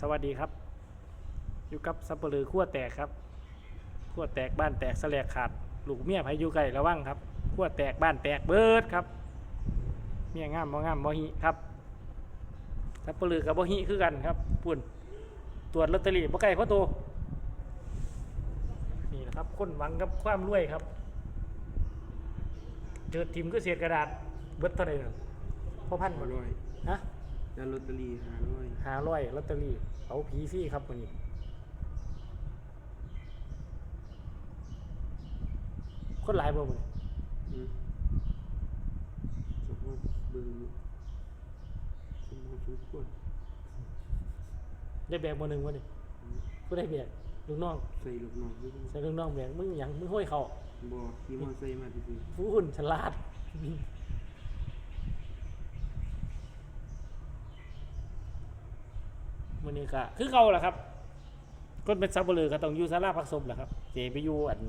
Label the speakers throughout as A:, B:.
A: สวัสดีครับ อยู่กับซัปเปอร์ลือขั้วแตกครับขั้วแตกบ้านแตกแสลกขาดลูกเมียพายุไก่ระวังครับขั้วแตกบ้านแตกเบิดครับ เมียงามบ่งามบ่หิครับซัปเปอร์ลือกับบ่หิคือกันครับปุ่นตรวจลอตเตอรี่บ่ไก่พ่อโตนี่นะครับคนหวังกับความรวยครับเจอทีมก็เสียกระดาษเบิดเท่าไหร่พ่อพัน
B: ห้า
A: บ่
B: ร้อย
A: ฮะ
B: แล้วลอตเตอรี่ห้าร้อย
A: หาร้อยลอตเตอรี่เอาผีฟรี่ครับวันนี้คนหลายบ่มัน
B: อืมสมมติเบิ่งสมมติทุกคน
A: ได้แบกมาหนึ่งวันนี้ก็ได้แบกลูกน้อง
B: ใส่ลูกน้องด้วย
A: ใส่ลูกน้องแบกมึงหยังมึงห้อยเขา
B: บ่ขี่มอเตอร์ไซค์มาที่สิ
A: ฟูหุ่นฉลาด วันนี้ก็คือเขาแหละครับคนเป็นซับเบลือก็ต้องอยู่สาราพักศพแหละครับเจไปอยู่อัน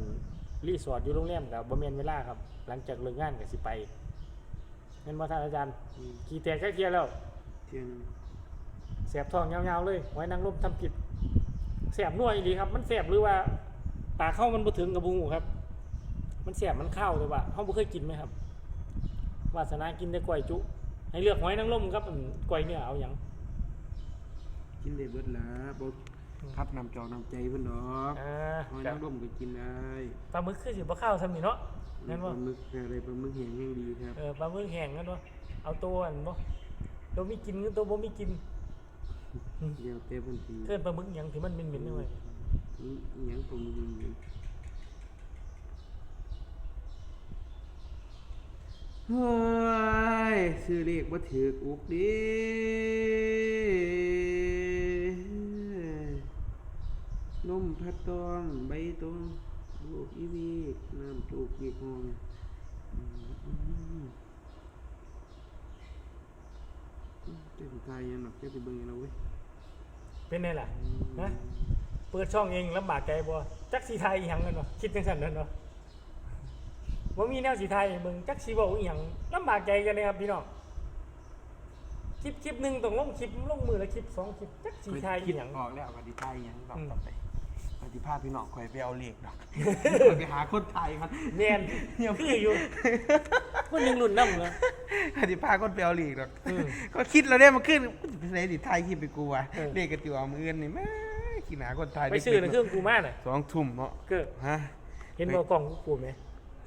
A: รีสอร์ทอยู่โรงแรมกับบ่แม่นเวลาครับ หลังจากเลิกงานก็สิไปเห็นบ่ท่านอาจารย์ขี่แตกก็เคลียร์แล้ว
B: เที่ยง
A: แสบท้องยาวๆเลย ไว้นางลมทำผิดแสบน่วยดีครับ มันแสบหรือว่าปากเข้ามันบ่ถึงกับบูครับ มันแสบมันเข้าแต่ว่าเขาบ่เคยกินไหมครับวาสนากินแต่กล้วยจุ ให้เลือกหอยนางรมครับอืมกล้วยเนื้อเอาอย่าง
B: กินได้เบิดละบ่พัดน้ำจอกน้ำใจเพิ่นดอก
A: อ่า
B: หอย
A: ก็
B: นางรมก็กินได้
A: ปลาหมึกคือสิบ่เข้าซำนี่เนาะนั่น
B: ป
A: บ่
B: ลาหมึกอะไรปลาหมึกแห้งแห้งดีครับ
A: เออปลาหมึกแห้งนั่นบ่เอาตัวอันบ่ตัวมีกินกับตัวบ่มีกิน
B: เดี๋ยวเต้เพิ่นสิ
A: เกินปลาหมึกหยังที่มันเหม็นๆนี่เว้ย
B: อืมอิหยังปลาหมึกนี่ เฮ้ยซื้อเลขบ่ถูกอุกดินมพัดตองใบตองลูกอีวีกน้ำลูกยีกหองอืมอืมเจ้าสิทายยังหรอกเจ้าสิเบิ่งยังเราเว้ย
A: เป็นไงล่ะนะเปิดช่องเองลำบากใจบ่จักสีไทยยังกันเนาะคิดจังซั่นนั่นเนาะ บ่มีแนวสีไทยเบิ่งจักสีเว้าอีหยังลำบากใจกันเลยครับพี่น้องคลิปคลิปหนึงต้องลงคลิปลงมือละคลิปสองคลิปจักสีไทยอีหยัง
B: ออกแล้วปฏิทายยังรอบ
A: อืม
B: ต่อไปปฏิภาพพี่น้องคอยไปเอาเลขดอกไปหาคนไทยครับ
A: แม่นคืออยู่คนหนึงรุ่นนำเนาะ
B: ปฏิภาพคนไปเอาเลขดอก
A: อืม
B: ก็คิดแล้วเนี่ยมันขึ้นไปไหนดิไทยคิดไปกูวะ
A: เออ
B: เลขกระติวเอามือเงินนี่แม่ขี้หนาคนไทย
A: ไปซื้อในเครื่องกูมาน่ะ
B: สองทุ่มเนาะ
A: เก็
B: ฮะ
A: เห็นบ่กล่องกูไหม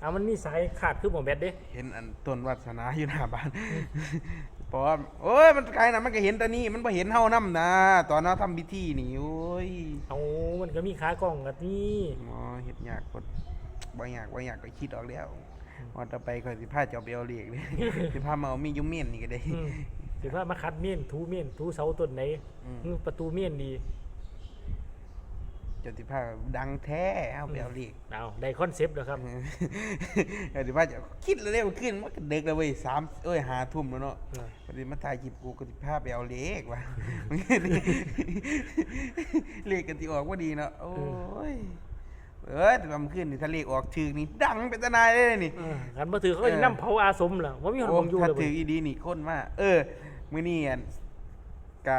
A: อ่ามันมีสายขาดคือบ่แบตเด้
B: เห็นอันต้นวัสนาอยู่หน้าบ้านปอมโอ้ยมันไกลนะมันก็เห็นแต่นี่มันบ่เห็นเฮานํนะตอนเฮาทำพิธีนี่โอ้ย
A: เอามันก็มีขากล่องกับนี่
B: หมอเฮ็ดยากกดบ่ยากบ่ยากก็คิดออกแล้วว่าต่อไปก็สิพาเจ้าไปเอาเลขเลยสิพามาเอามีอยู่เมียนนี่ก็ได้
A: อืมสิว่ามาคัดเมียนทูเมียนทูเสาต้นไหน
B: อืม
A: อืมประตูเมียนดี
B: เจ้าสิพาดังแท้เอาไปเอาเลข
A: เอาได้คอนเซปต์แล้วครับ
B: เดี๋ยวว่าจะคิดแล้วเร็วขึ้นมันก็เด็กแล้วเว้ยสามเอ้ยหาทุ่มแล้วเนาะ
A: เออ
B: พอดีมาถ่ายคลิปกูก็สิพาไปเอาเลขว่ะเลขกันที่ออกว่าดีเนาะโอ้ยเอ้ยแต่ว่ามันขึ้นนี่ถ้าเลขออกชื่อนี่ดังเป็นตานายเลยนี่
A: เออกันมาถือเขาก็จะนำเผาอาสมล่ะว่ามีคน
B: โอ้
A: มองอยู่
B: ถ้า
A: เลย
B: ถื
A: เว้
B: อยอีดีนี่คนมากเออมื้อนี้อันกะ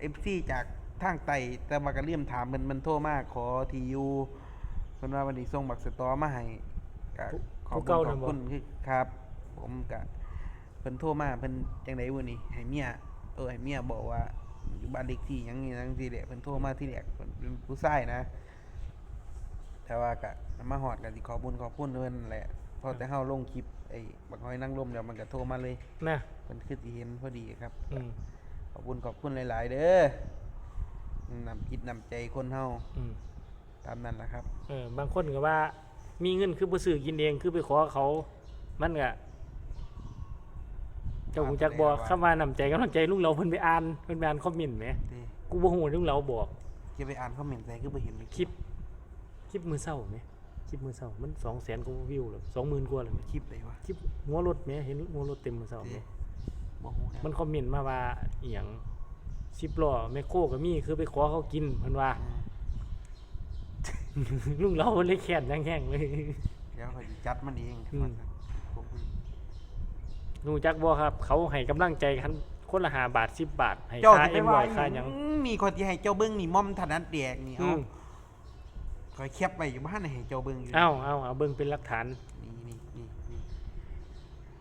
B: เอฟซีจาก ทางไต่แต่มาก็เลี่ยมถามมันมันโทรมาขอทียูเพิ่นว่าวันนี้ส่งบักสตอมาให้กะขอบคุณขอบคุณคือครับ ผมกะเพิ่นโทรมาเพิ่นจังได๋มื้อนี้ให้เมียเออให้เมียบอกว่าอยู่บ้านเล็กที่หยังนี่จังซี่แหละเพิ่นโทรมาที่แรกเพิ่นเป็นผู้ชายนะ แต่ว่ากะมาฮอดก็สิขอบคุณขอบคุณเพิ่นนั่นแหละพอแต่เฮาลงคลิปไอ้บักหอยนางรมแล้วมันก็โทรมาเลย
A: นะ
B: มันคือสิเห็นพอดีครับ
A: อืม
B: ขอบคุณขอบคุณหลาย ๆ เด้อ นำคิดนำใจคนเฮา
A: อืม
B: ตามนั้นแหละครับ
A: เออบางคนก็ว่า มีเงินคือบ่ซื้อกินเองคือไปขอเขา มันก็เจ้าหูจักบ่คำว่านำใจกำลังใจลุงเราเพิ่นไปอ่านเพิ่นไปอ่านคอมเมนต์แหม
B: เด้
A: กูบ่ฮู้ว่าลุงเราบอก
B: จะไปอ่านคอมเมนต์ใส่คือบ่เห็นเลย
A: คลิป คลิปมือเศร้าไหมคลิปมือเศร้ามันสองแสนกว่าวิวแล้วสองหมื่นกว่าแล้วไหม
B: คลิปเลยวะ
A: คลิปหัวรถไหมเห็นหัวรถเต็มมือเศร้าไหม
B: เด้บ่ฮู้ครับ
A: มันคอมเมนต์มาว่าอหย่าง สิบล้อแมคโครก็มีคือไปขอเขากินเพิ่นว่า
B: อืม
A: ลุงเราเพิ่นเลยแค้นแห้งๆเลย
B: เดี๋ยวเขาสิจัดมันเอง
A: อืม
B: ผม
A: รู้จักบ่ครับ เขาให้กำลังใจคันคนละหาบาทสิบบาท ให้
B: เจ้า
A: ค่า
B: สิไป
A: เอ็ม
B: ว่า
A: ร้อยค่าหยัง
B: อืมนี่คนที่ให้เจ้าเบิ้งนี่ม่อมถนัดแดกนี่
A: อื
B: เอา
A: ม
B: คอยแคบไว้อยู่บ้านให้เจ้าเบิ้งอยู่
A: เอาเอาเอาเบิ่งเป็นหลักฐาน
B: นี่นี่นี่นี่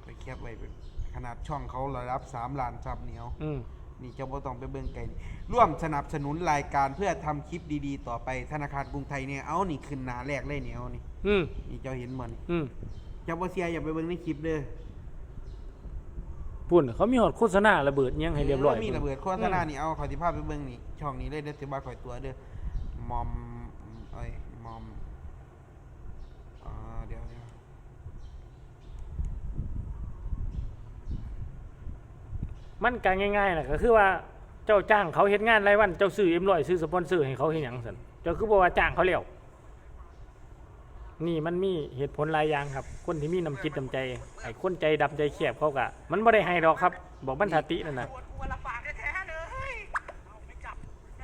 B: คอยแคบไว้เป็นขนาดช่องเขาระดับสามล้านซับเหนียว
A: อืม
B: นี่เจ้าบ่ต้องไปเบิ่งไกลนี่ร่วมสนับสนุนรายการเพื่อทำคลิปดีๆ ต่อไปธนาคารกรุงไทยเนี่ยเอานี่ขึ้นหน้าแรกเลยเนี่ยเอานี่
A: อืม
B: นี่เจ้าเห็นบ่นี่
A: อืม
B: เจ้าบ่เสียอย่าไปเบิ่งในคลิปเด้อ
A: ปุ่นเขามีหอดโฆษณาระเบิดอิหยังให้เรียบร้อย
B: มีระเบิดโฆษณา
A: อืม
B: นี่เอาขอสิภาพไปเบิ่งนี่ช่องนี้เลยเด้อสิบ่าข่อยตัวเด้อมอมเอ้ยมอมอ่าเดี๋ยวเดี๋ยว
A: มันก็ง่ายๆนะก็คือว่าเจ้าจ้างเขาเฮ็ดงานรายวันเจ้าซื้อเอ็มร้อยซื้อสปอนเซอร์ให้เขาเฮ็ดหยังซั่นเจ้าคือบอกว่าจ้างเขาแล้วนี่มันมีเหตุผลหลายอย่างครับ คนที่มีน้ำจิตน้ำใจไอ้คนใจดำใจแคบเขาก็มันบ่ได้ให้ดอกครับ บอกบรรทัดตินั่นน่ะ
C: ปวดหัวลำบากแท้ๆเลยเอาไม่จับ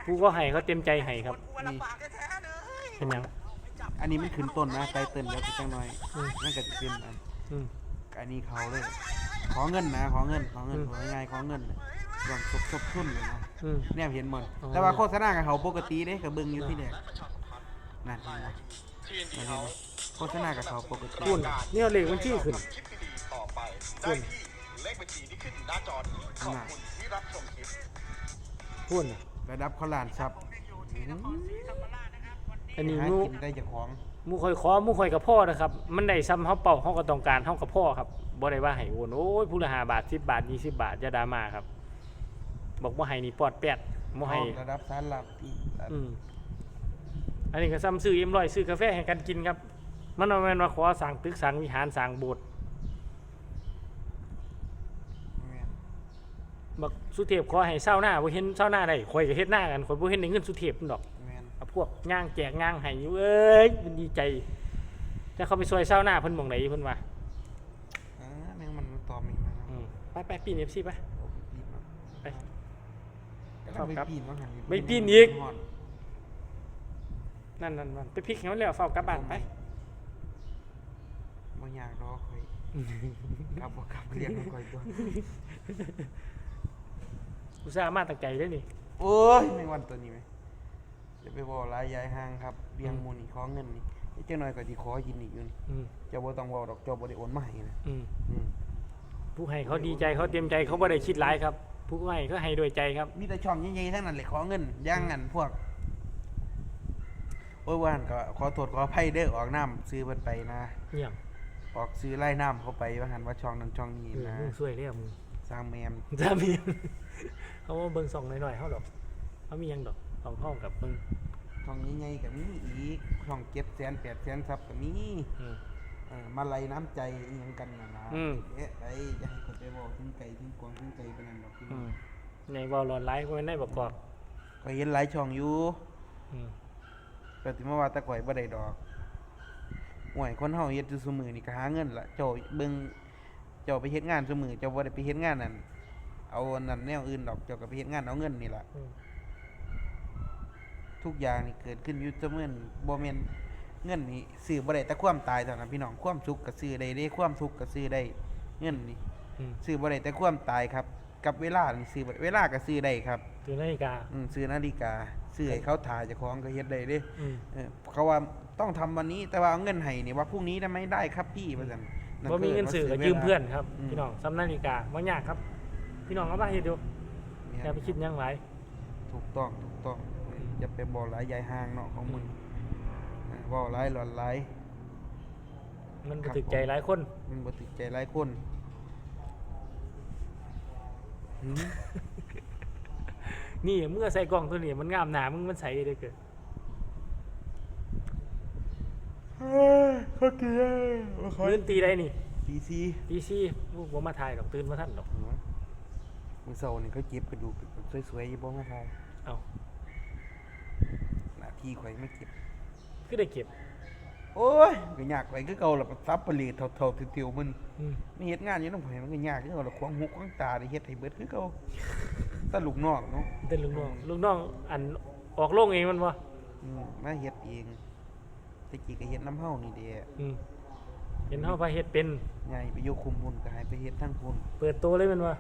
A: ผู้ก็ให้เขาเต็มใจให้ครับ
C: ปวดหัวลำบากแท้ๆเลย
A: เป็นหยัง
C: ไม่จับ
B: อันนี้มันขึ้นต้นนะไตเติ้ลแล้วจังหน่อย
A: อืม
B: นั่นก็จะเป็นอัน
A: อืม
B: อันนี้เขาเลย ขอเงินนะขอเงินขอเงิน
A: อืม
B: ของ่ายๆขอเงินรวมทบทบทุนเลยนะ
A: อืม
B: เนี่ยเห็นหมด
A: อ๋อ
B: แต่ว่าโฆษณากับเขาปกติเด้กับเบิ้งอยู่ที่แรกนั่นเห็นไหมนั่นเห็นไหมโฆษณากับเขาปกติ
A: คุณเนี่ยเลขบัญชีขึ้น
D: คลิปดีๆต่อไป
A: คุ
D: ได้
A: ณ
D: ที่เลขบัญชีที่ขึ้นอยู่หน้าจอนี้ขอบคุณที่รับชมคลิป
A: คุณ
B: ระดับเขาล้านซับ
A: อันนี้
B: หา
A: หมู
B: กินได้จากของ
A: ห มูข่อยขอหมูข่อยกับพ่อนะครับ มันได้ซ้ำเฮาเป่าเฮาก็ต้องการเฮากับพ่อครับบ่ได้ว่าให้โอนโอ้ยผู้ละ5บาท10บาท20บาทอย่าดราม่าครับ บอกบ่ให้นี่ปอดแปดบ่ให้
B: ระดับสารลับที่
A: อืมอันนี้ก็ซ้ำซื้อเอ็มร้อยซื้อกาแฟให้กันกินครับ มันบ่แม่นว่าขอสั่งตึกสั่งวิหารสั่งโบสถ์บักสุเทพขอให้เศร้าหน้าบ่เห็นเศร้าหน้าได้ข่อยก็เฮ็ดหน้ากันข่อยบ่เห็นได้เงินสุเทพนั่นดอก
B: แม่น
A: เอา พวกย่างแจกย่างให้อยู่เอ้ยมันดีใจจะเขาไปซอยเศร้าหน้าเพิ่นหมองไหนเพิ่นว่า
B: อ่าแม่งมันตอมอีกนะครับ
A: อืมไปไปปีน FC ไป
B: โอ้ปีนเนาะ
A: ไป
B: ก็ต้องไปปีนว่าหัน
A: ไปปีนอีก
B: ฮอด
A: นั่นนั่นนั่นไปพลิกให้มันแล้วเฝ้ากลับบ้านไป
B: บ่อยากรอคอยกลับบ่กลับเรียนบ่ค่อยตัว
A: อุตส่าห์มาตั้งใจเด้อนี่
B: โอ้ยแมงวันตัวนี้ไหม จะไปบอกหลายยายห่างครับเบียงหมูนี่ขอเงินนี่เจ้าหน่อยก็สิขอยินอีกอยู่นี่
A: อืม
B: เจ้าบ่ต้องเว้าดอกเจ้าบ่ได้โอนมาให้นะ
A: อืม
B: อืม
A: ผู้ให้เขาดีใจเขาเตรียมใจเขาบ่ได้คิดหลายครับ ผู้ให้ก็ให้ด้วยใจครับ
B: มีแต่ช่องใหญ่ๆทั้งนั้นเลยขอเงินย่างงันพวกโอ้ยว่าหั่นก็ขอโทษขออภัยเด้อออกน้ำซื้อเพิ่นไปนะ
A: เนี่ยง
B: ออกซื้อไล่น้ำเข้าไปว่าหันว่าช่องนั้นช่องนี้
A: เออ
B: นะ
A: มึงช่วยแล้วมึง
B: สร้างแมม
A: จะมี เขาว่าเบิ่งส่องหน่อยๆเฮาดอกเขามีหยังดอก สองห้องกับเบิ่ง
B: ช่องใหญ่ๆก็มีอีกช่องเก็บแสนแปดแสนซับก็มี
A: อืม
B: เออมาไล่น้ำใจอีหยังกันนะนะ
A: อืม
B: เอ๊ะไอ้จะให้คนไปบอกถึงไก่ถึงกวางถึงไก่ปานนั้นดอกพี่
A: อืมในเว้าร้อนหลายก็ไม่ได้ประกอบ
B: ก็เห็นหลายช่องอยู่
A: อืม
B: แต่ที่มาว่าแตะข่อยบ่ได้ดอกห่วยคนเฮาเฮ็ดอยู่ซุมื้อนี่ก็หาเงินล่ะเจ้าเบิ่งเจ้าไปเฮ็ดงานซุมื้อเจ้าบ่ได้ไปเฮ็ดงานนั่นเอาอันนั้นแนวอื่นดอกเจ้าก็ไปเฮ็ดงานเอาเงินนี่ล่ะ
A: อืม
B: ทุกอย่างนี่เกิดขึ้นอยู่ซุมื้อนี่บ่แม่นเงินนี่ซื้อบ่ได้แต่ความตายเท่านั้นพี่น้องความสุขก็ซื้อได้เด้ความทุกข์ก็ซื้อได้เงินนี่
A: อืม
B: ซื้อบ่ได้แต่ความตายครับ กับเวลานี่ซื้อบ่ได้เวลาก็ซื้อได้ครับ
A: ถือนาฬิกา
B: อืมซื้อนาฬิกาซื้อให้เขาถ่ายเจ้าของก็เฮ็ดได้เด้
A: อืม
B: เออเขาว่าต้องทำวันนี้แต่ว่าเอาเงินให้นี่ว่าพรุ่งนี้ได้ไหมได้ครับพี่ว่าซั่นนั่น
A: บ่มีเงินซื้อก็
B: ว่า
A: ยืม
B: วลา
A: เพื่อนครับ
B: อืม
A: พี่น้องซ้ำนาฬิกาบ่ยากครับ พี่น้องเอามาเฮ็ดดู
B: เนี่ย
A: อย่าไปคิดหยังหลาย
B: ถูกต้องถูกต้อง อย่าไปบอกหลายยายห่างเนาะของมึงเออเว้าหลายหลอนหลาย
A: มัน
B: ครับ
A: ถึกใจหลายคน
B: มันบ่ติดใจหลายคนหืม
A: นี่เมื่อใส่กล่องตัวนี้มันงามหนามึงมันใสได้เกิด
B: เขาเกลียดเขา
A: ตื่นตีได้นี่
B: ตีซี
A: ตีซี่ลูกบ่มาถ่ายดอกตื่นมาท่านดอก
B: มือเสานี่เขาเก็บกระดูกสวยๆอยู่บ่มาทาย
A: เอา
B: หน้า ที่ข่อยไม่เก็บ
A: คือได้เก็บ
B: โอ้ยก็ยากข่อยคือเก่าล่ะซับปลีเท่าๆติวๆมัน
A: อืม
B: ไม่เฮ็ดงานอยู่นำข่อยมันก็ยากคือเก่าล่ะควงหูควงตาได้เฮ็ดให้เบิดคือเก่าแต่ลูกน้องเนาะ
A: เป็นลูกน้องลูกน้องอันออกโลงเองมันบ่
B: อืมมาเฮ็ดเองแตะกี้ก็เฮ็ดน้ำเฮานี่เด้
A: อืมเห็นเฮาพาเฮ็ดเป็น
B: ใหญ่ไปอยู่คุมหุ่นก็ให้ไปเฮ็ดทั้งหุ่น
A: เปิดตัวเลยแมันว่า
B: ก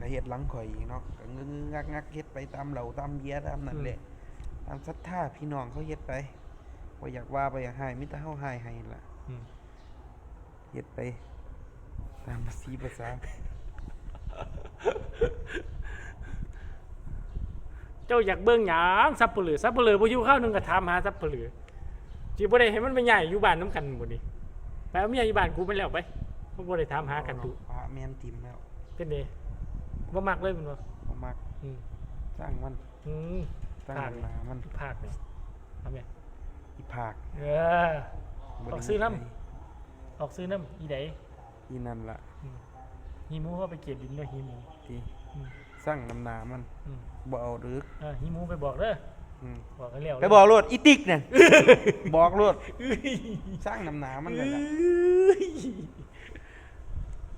B: ก็เฮ็ดหลังข่อยอีกเนาะก็งึกงักงักเฮ็ดไปตามเหล่าตามเบียร์ตามนั่นแหละ ตามศรัทธาพี่น้องเขาเฮ็ดไปบ่อยากว่าบ่อยากให้มิแต่เฮาให้ให้ล่ะ
A: อืม
B: เฮ็ดไป ตามภาษีภาษา
A: เจ้าอยากเบิ่งหยังซับเปลือซับเปลือบ่อยู่ข้าวหนึงก็ถามหาซับเปลือสิบ่ได้ให้มันไปใหญ่อยู่บ้านนํกันบ่นี่ไปเอาเมียอยู่บ้านกูไปแล้วไปเพราะบ่ได้ถามหากันดู
B: พระแม่นทิมแล้ว
A: เป็นเด้บ่มักเลยแมันบ่
B: บ่มัก
A: อืม
B: สร้างมัน
A: อืม
B: สร้าง
A: ภาค
B: หนามัน
A: ภาคนี่เอาแม่
B: อีภาค
A: เออ
B: บ่
A: ออก
B: ได้
A: ซื้อน้ำ
B: มีใคร
A: ออกซื้อน้ำอีได
B: อีนั่นล่ะ
A: หิหมูเขาไปเก็บดินด้วยหิหมู
B: ที่
A: อืม
B: สร้างน้ำหนามัน
A: อืม
B: บ่เอาดึก
A: เออหิหมูไปบอกเด้อ
B: อืม
A: บอกให้เร็ว
B: ไปบอกโลดอีติ๊กนั่นบอกโลดสร้างน้ำหนามันนั่นล่ะ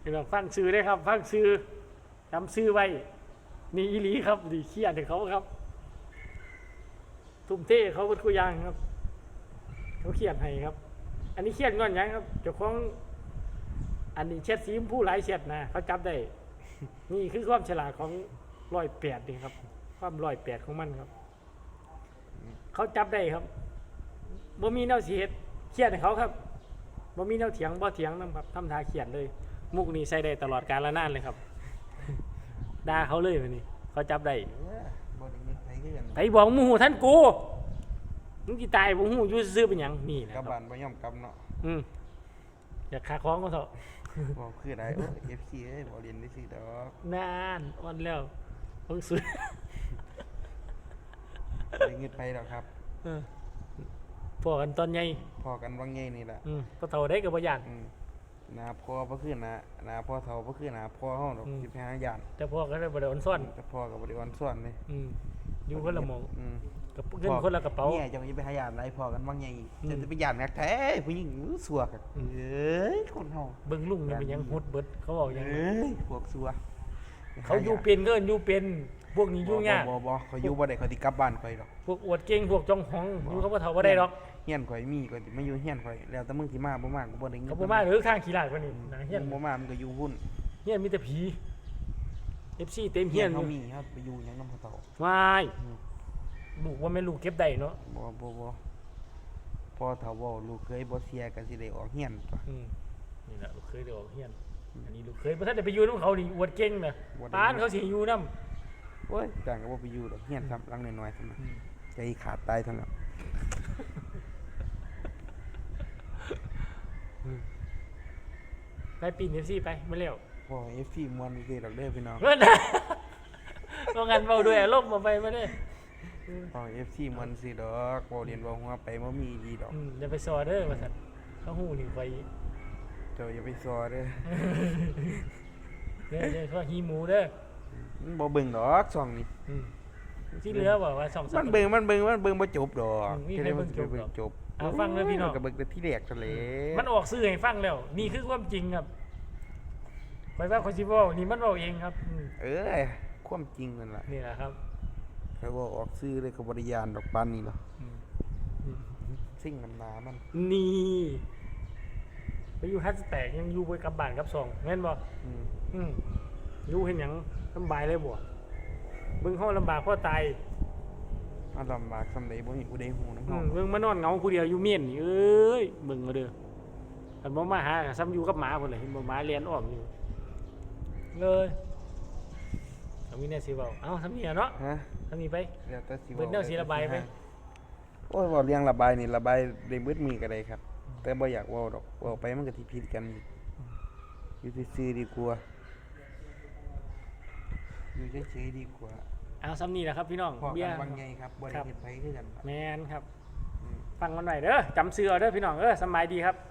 A: เดี๋ยวฟังซื้อได้ครับ ฟังซื้อจำซื้อไว้นี่อีหลีครับดีเขียนให้เขาครับ ทุ่มเทเขาก็คุยยางครับ เขาเขียนให้ครับ อันนี้เขียนก่อนยังครับเจ้าของอันนี้เช็ดสีมผู้หลายเช็ดนะเขาจับได้ นี่คือความฉลาดของร้อยแปดนี่ครับ ความร้อยแปดของมันครับ เขาจับได้ครับบ่มีแนวสีเฮ็ดเขียนเขาครับบ่มีแนวเถียงบ่เถียงนํครับทำทาเขียนเลย มุกนี้ใช้ได้ตลอดกาลนานเลยครับด่าเขาเลยวันนี้ เขาจับได้
B: ครคือกัน
A: ไปบอกหมูท่านกูมึงสิตายบ่ฮู้อยู่ซื่อๆเป็นหยังนี่นะค
B: กลั
A: รั
B: บบบ้านบ่ยอมกลับเนาะ
A: อืมอยากขาคล้องก็เถอะ
B: บอกคือได้โอ้ FC เอ้ยบ่เรียนได้สิดอก
A: นานอ่อนแล้วเพิ่งซื้อ
B: ได้เงินไปดอกครับ
A: เออพวกกันตอนใหญ่
B: พอกันวังใหญ่นี่ล่ะ
A: อืมก็เท่าได้ก็บ่ยาน
B: อืมหนาพ่อบ่คือหนาหนาพ่อเฒ่าบ่คือหนาพ่อเฮาดอก
A: อืม
B: สิไปหาย่าน
A: แต่พวกก็ได้บ่ได้อ่อนซ่อน
B: แต่พ่อก็บ่ได้อ่อนซ่อนเลย
A: อืม อยู่คนละหมอง
B: อืม
A: กับเงินคนละกระเป๋า
B: เนี่ยจะไปหาย่านไรพ่อกันวังใหญ่อีก
A: อืม
B: จะไปย่านนักแท้ผู้หญิงอู้สัวกัน
A: อืม
B: เอ้ยคนเฮา
A: เบิ่งลุงนี่เป็นหยังฮุดเบิดเขาบอกหยัง
B: เอ้ยพวกสัว
A: เขาอยู่เป็นก็อยู่เป็นพวกนี้อยู่ยาก
B: บ่บ่บ่เขาอยู่บ่ได้เขาสิกลับบ้านข่อยดอก
A: พวกอวดเก่งพวกจองหองอยู่เขาบ่เท่าบ่ได้หรอก
B: เฮียนข่อยมีข่อยสิมาอยู่เฮียนข่อยแล้วแต่มึงสิมาบ่มาก็บ่ได้เงิน
A: เขาบ่มาหรือทางขี้ลาดกว่านี้นะเฮียน
B: มึงบ่มามันก็อยู่หุ้น
A: เฮียนมีแต่ผี FC เต็มเฮียนอ
B: เฮา
A: ยู่
B: มีครับไปอยู่หยังนำเขาเฒ่า
A: วาย
B: อืม
A: ลูกว่าแม่นลูกเก็บได้เนาะ
B: บ่บ่บ่พ่อเฒ่าเว้าลูกเคยบ่เสียก็สิได้ออกเฮียนตัว
A: อืมนี่แหละลูกเคยได้ออกเฮียนอันนี้ลูกเคยบ่ทันได้ไปอยู่นํเขานี่อวดเก่งนะ
B: บ่ได้
A: ปานเขาสิให้อยู่นํ
B: โอ้ยต่างก็บ่ไปอยู่ดอกเฮียนซ้ำหลังน้อยๆซ้ำนั้นใจขาดตายทั้งนั้น
A: ไปปีน FC ไปมาเร็ว
B: พ่อ FC ม่วนซื่อๆดอกเด้อพี่น้อง
A: เพิ่นน่ะบ่งั้นเว้าด้วยอารมณ์บ่ไปมาเด้อ
B: พ่อ FC ม่วนซื่อดอกบ่เรียนบ่หัวไปบ่มีดีดอก
A: อืมอย่าไปซอเด้อว่าซั่นเขาฮู้นี่ไป
B: เจ้าอย่าไปซอเด้อ
A: เด้อเด้อเขาหิหมูเด้อ
B: มันบ่เบิ่งดอกช่องนี้
A: อืมที่เหลือบอกว่าสองสา
B: มั
A: ม
B: นเบิ่งมันเบิ่งมันเบิ่งบ่จบดอก
A: อืมมี
B: จะ
A: ใคร
B: ได้
A: เบิ่
B: มัน
A: ง
B: จะ
A: จบ
B: เบิ่
A: หรอ
B: งจบ
A: เอาฟังเด้อพี่น้อง
B: มัก็เบิ่งแต่ที่แรกซะแหล้
A: มันออกซื้อให้ฟังแล้ว นี่คือความจริงครับ ไปว่าคนสิเว้านี่มันเว้าเองครับอืม
B: เออความจริงนั่นล่ะ
A: นี่แหละครับ
B: เขาบอกออกซื้อเลยก็บ่ได้ยานดอกปานนี้หรอก
A: อืมอืม
B: สิ่งน้ำหนามัน
A: นี่ไปอยู่ฮัตแตกยังอยู่ไปกับบ้านกับซองแม่นบ่
B: อืม
A: อืมอยู่เห็นหยังลำบายเลยบ่เบิ่งเฮาลำบากเพราะตาย
B: มันลำบากสำใดบ่มีผู้ใดฮู้นำ
A: อื
B: เฮาม
A: เบิ่งมานอนเหงาผู้เดียวอยู่เมียนนี่เอ้ยเบิ่งมาเด้อคันบ่มาหาก็ซ้ำอยู่กับหมาพุ่นเลยเห็นบ่หมาเลียนอ้อมอยู่ เลยเอามีแน่สิเว้าเอ้าทำนี่อะเนาะ
B: ฮะ
A: ทำนี่ไป
B: แล้วแต่สิ
A: เบิดแนวสิระบายไป
B: โอ้ยเว้าเรื่องระบายนี่ระบายได้เบิดมือก็ได้ครับ แต่บ่อยากเว้าดอกเว้าไปมันก็สิผิดกันอีกอยู่ซื่อๆดีกว่าอยู่เฉยๆดีกว่า
A: เอาซ้ำนี่แหละครับพี่น้อง
B: พอ
A: เบี
B: กั
A: ย
B: น
A: ร์
B: บางใหญ่ครับบ่
A: ครั
B: ได้
A: บ
B: เฮ็ดไผคือกัน
A: แมนครับ
B: อืม
A: ฟังมันไว้เด้อจำเสือเด้อพี่น้องเออสำบายดีครับ